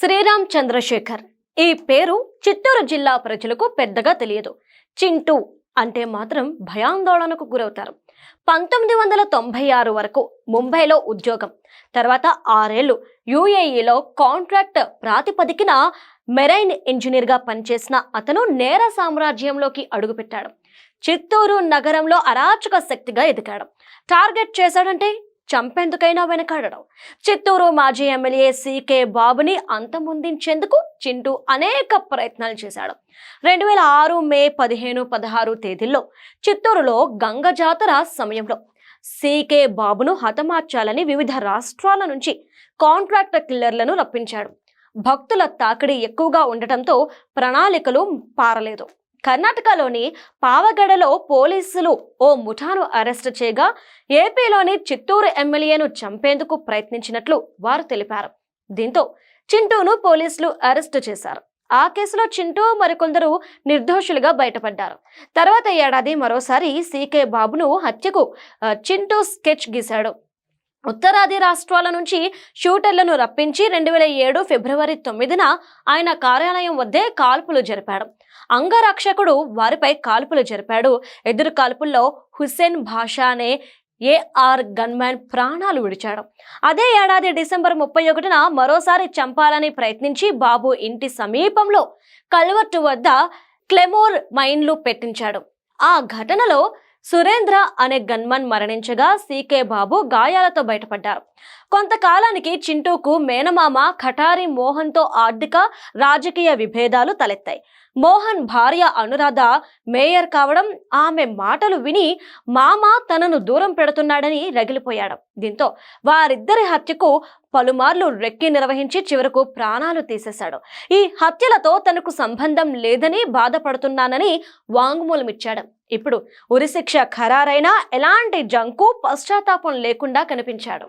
శ్రీరామ్ చంద్రశేఖర్. ఈ పేరు చిత్తూరు జిల్లా ప్రజలకు పెద్దగా తెలియదు. చింటూ అంటే మాత్రం భయాందోళనకు గురవుతారు. పంతొమ్మిది వందల తొంభై ఆరు వరకు ముంబైలో ఉద్యోగం. తర్వాత ఆరేళ్ళు యుఏఈలో కాంట్రాక్ట్ ప్రాతిపదికన మెరైన్ ఇంజనీర్గా పనిచేసిన అతను నేర సామ్రాజ్యంలోకి అడుగుపెట్టాడు. చిత్తూరు నగరంలో అరాచక శక్తిగా ఎదిగాడు. టార్గెట్ చేశాడంటే చంపేందుకైనా వెనకాడడం. చిత్తూరు మాజీ ఎమ్మెల్యే సీకే బాబుని అంతమొందించేందుకు చింటూ అనేక ప్రయత్నాలు చేశాడు. రెండు వేల ఆరు మే పదిహేను పదహారు తేదీల్లో చిత్తూరులో గంగ జాతర సమయంలో సీకే బాబును హతమార్చాలని వివిధ రాష్ట్రాల నుంచి కాంట్రాక్టర్ కిల్లర్లను రప్పించాడు. భక్తుల తాకిడి ఎక్కువగా ఉండటంతో ప్రణాళికలు పారలేదు. కర్ణాటకలోని పావగడలో పోలీసులు ఓ ముఠాను అరెస్టు చేయగా ఏపీలోని చిత్తూరు ఎమ్మెల్యేను చంపేందుకు ప్రయత్నించినట్లు వారు తెలిపారు. దీంతో చింటూను పోలీసులు అరెస్టు చేశారు. ఆ కేసులో చింటూ మరికొందరు నిర్దోషులుగా బయటపడ్డారు. తర్వాత ఏడాది మరోసారి సీకే బాబును హత్యకు చింటూ స్కెచ్ గీశాడు. ఉత్తరాది రాష్ట్రాల నుంచి షూటర్లను రప్పించి రెండు వేల ఏడు ఫిబ్రవరి తొమ్మిదిన ఆయన కార్యాలయం వద్దే కాల్పులు జరిపాడు. అంగరక్షకుడు వారిపై కాల్పులు జరిపాడు. ఎదురు కాల్పుల్లో హుస్సేన్ భాషా అనే ఏఆర్ గన్మ్యాన్ ప్రాణాలు విడిచాడు. అదే ఏడాది డిసెంబర్ ముప్పై ఒకటిన మరోసారి చంపాలని ప్రయత్నించి బాబు ఇంటి సమీపంలో కల్వర్టు వద్ద క్లెమోర్ మైన్లు పెట్టించాడు. ఆ ఘటనలో సురేంద్ర అనే గన్మన్ మరణించగా సీకే బాబు గాయాలతో బయటపడ్డారు. కొంతకాలానికి చింటూకు మేనమామ ఖటారి మోహన్తో ఆర్థిక రాజకీయ విభేదాలు తలెత్తాయి. మోహన్ భార్య అనురాధ మేయర్ కావడం ఆమె మాటలు విని మామ తనను దూరం పెడుతున్నాడని రగిలిపోయాడు. దీంతో వారిద్దరి హత్యకు పలుమార్లు రెక్కి నిర్వహించి చివరకు ప్రాణాలు తీసేశాడు. ఈ హత్యలతో తనకు సంబంధం లేదని బాధపడుతున్నానని వాంగ్మూలమిచ్చాడు. ఇప్పుడు ఉరిశిక్ష ఖరారైనా ఎలాంటి జంకు పశ్చాత్తాపం లేకుండా కనిపించాడు.